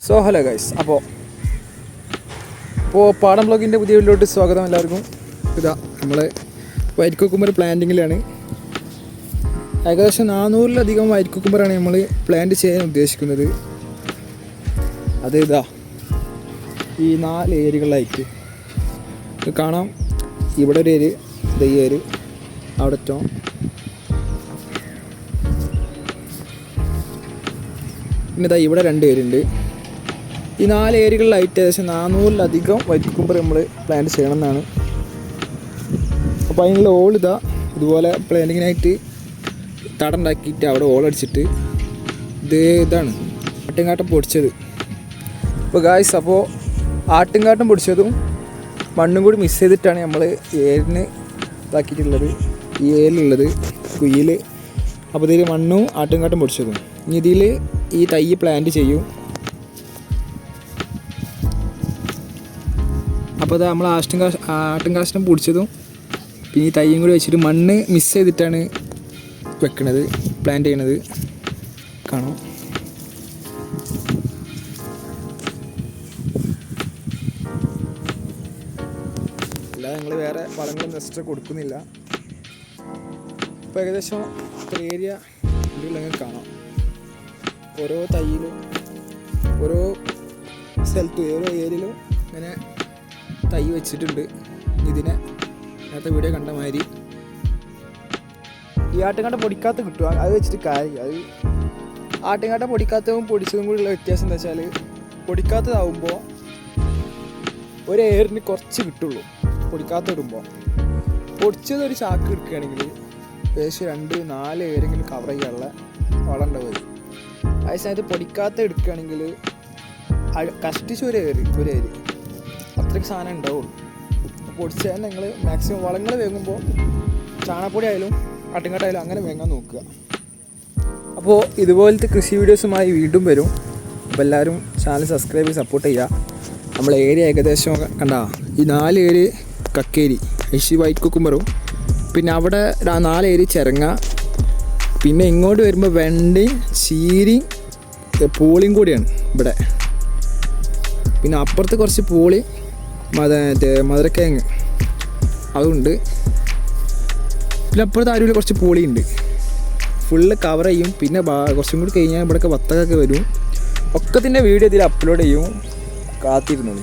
So hello guys അപ്പോൾ ഇപ്പോൾ പാടം ബ്ലോഗിന്റെ പുതിയ വീട്ടിലോട്ട് സ്വാഗതം എല്ലാവർക്കും. ഇതാ നമ്മൾ വൈറ്റ് കുക്കുമ്പർ പ്ലാന്റിങ്ങിലാണ്. ഏകദേശം നാനൂറിലധികം വൈറ്റ് കുക്കുമ്പറാണ് നമ്മൾ പ്ലാന്റ് ചെയ്യാൻ ഉദ്ദേശിക്കുന്നത്. അത് ഇതാ ഈ നാല് ഏരിയകളിലായിട്ട് കാണാം. ഇവിടെ ഒരു ഏര് ഇത് ഏര് അവിടെ ഏറ്റവും. പിന്നെ ഇതാ ഇവിടെ രണ്ട് പേരുണ്ട് ഈ നാല് ഏരിയകളിലായിട്ട് ഏകദേശം നാനൂറിലധികം വൈറ്റ് കുമ്പർ നമ്മൾ പ്ലാന്റ് ചെയ്യണം എന്നാണ് അപ്പോൾ അതിനുള്ള ഓൾ ഇതാ ഇതുപോലെ പ്ലാന്റിങ്ങിനായിട്ട് തടണ്ടാക്കിയിട്ട് അവിടെ ഓൾ അടിച്ചിട്ട് ഇത് ഇതാണ് ആട്ടുംകാട്ടം പൊടിച്ചത്. അപ്പോൾ ഗായ്സ് അപ്പോൾ ആട്ടുംകാട്ടം പൊടിച്ചതും മണ്ണും കൂടി മിക്സ് ചെയ്തിട്ടാണ് നമ്മൾ ഏലിന് ഇതാക്കിയിട്ടുള്ളത്. ഈ ഏലുള്ളത് കുയിൽ അപ്പോൾ ഇതിൽ മണ്ണും ആട്ടുംകാട്ടം പൊടിച്ചതും. ഇനി ഇതിൽ ഈ തൈ പ്ലാന്റ് ചെയ്യും. അപ്പോൾ അത് നമ്മൾ ആഷ്ടും കാശ് ആട്ടും കാഷ്ടം പൊടിച്ചതും പിന്നെ ഈ തൈയും കൂടി വെച്ചിട്ട് മണ്ണ് മിസ് ചെയ്തിട്ടാണ് വെക്കണത് പ്ലാന്റ് ചെയ്യണത്. കാണാം. അല്ലാതെ ഞങ്ങൾ വേറെ വളങ്ങളൊന്നും എക്സ്ട്രാ കൊടുക്കുന്നില്ല. ഇപ്പോൾ ഏകദേശം ഇത്ര ഏരിയ ഇതിലുണ്ടെങ്കിൽ കാണാം. ഓരോ തൈയിലും ഓരോ സ്ഥലത്തും ഓരോ ഏരിയയിലും ഇങ്ങനെ തൈ വെച്ചിട്ടുണ്ട്. ഇതിനെ നേരത്തെ വീഡിയോ കണ്ട മാതിരി. ഈ ആട്ടുകാട്ട പൊടിക്കാത്ത കിട്ടുക അത് വെച്ചിട്ട് കാര്യം അത് ആട്ടുകാട്ട പൊടിക്കാത്തതും പൊടിച്ചതും കൂടിയുള്ള വ്യത്യാസം എന്താ വെച്ചാൽ പൊടിക്കാത്തതാവുമ്പോൾ ഒരു എയറിന് കുറച്ച് കിട്ടുള്ളൂ. പൊടിക്കാത്ത ഇടുമ്പോൾ പൊടിച്ചത് ഒരു ചാക്ക് എടുക്കുകയാണെങ്കിൽ ഏകദേശം രണ്ട് നാല് ഏരെങ്കിലും കവർ ചെയ്യാനുള്ള വളം ഉണ്ടാവും അതേ സമയത്ത് പൊടിക്കാത്ത എടുക്കുകയാണെങ്കിൽ കഷ്ടിച്ച് ഒരു ഏറി ഒരു ഏര് അത്രയ്ക്ക് സാധനം ഉണ്ടാവുള്ളൂ. അപ്പോൾ പൊടിച്ചാൽ നിങ്ങൾ മാക്സിമം വളങ്ങൾ വേകുമ്പോൾ ചാണകപ്പൊടി ആയാലും ആട്ടുംകാട്ടായാലും അങ്ങനെ വേങ്ങാൻ നോക്കുക. അപ്പോൾ ഇതുപോലത്തെ കൃഷി വീഡിയോസുമായി വീണ്ടും വരും. അപ്പോൾ എല്ലാവരും ചാനൽ സബ്സ്ക്രൈബ് ചെയ്ത് സപ്പോർട്ട് ചെയ്യുക. നമ്മൾ ഏരിയ ഏകദേശം കണ്ട ഈ നാല് ഏരി കക്കേരി ഐശി വൈറ്റ് കുക്കുമ്പറും പിന്നെ അവിടെ നാല് ഏരി ചിരങ്ങ പിന്നെ ഇങ്ങോട്ട് വരുമ്പോൾ വെണ്ടയും ചീരയും പൂളിയും കൂടിയാണ് ഇവിടെ. പിന്നെ അപ്പുറത്ത് കുറച്ച് പൂളി മത മറ്റേ മധുരക്കിഴങ്ങ് അതുണ്ട്. പിന്നെ അപ്പുറത്ത് അരുവിൽ കുറച്ച് പൂളിയുണ്ട്. ഫുള്ള് കവർ ചെയ്യും. പിന്നെ കുറച്ചും കൂടി കഴിഞ്ഞാൽ ഇവിടെയൊക്കെ വത്തക്കൊക്കെ വരും. ഒക്കത്തിന്റെ വീഡിയോ ഇതിൽ അപ്ലോഡ് ചെയ്യും. കാത്തിരുന്നു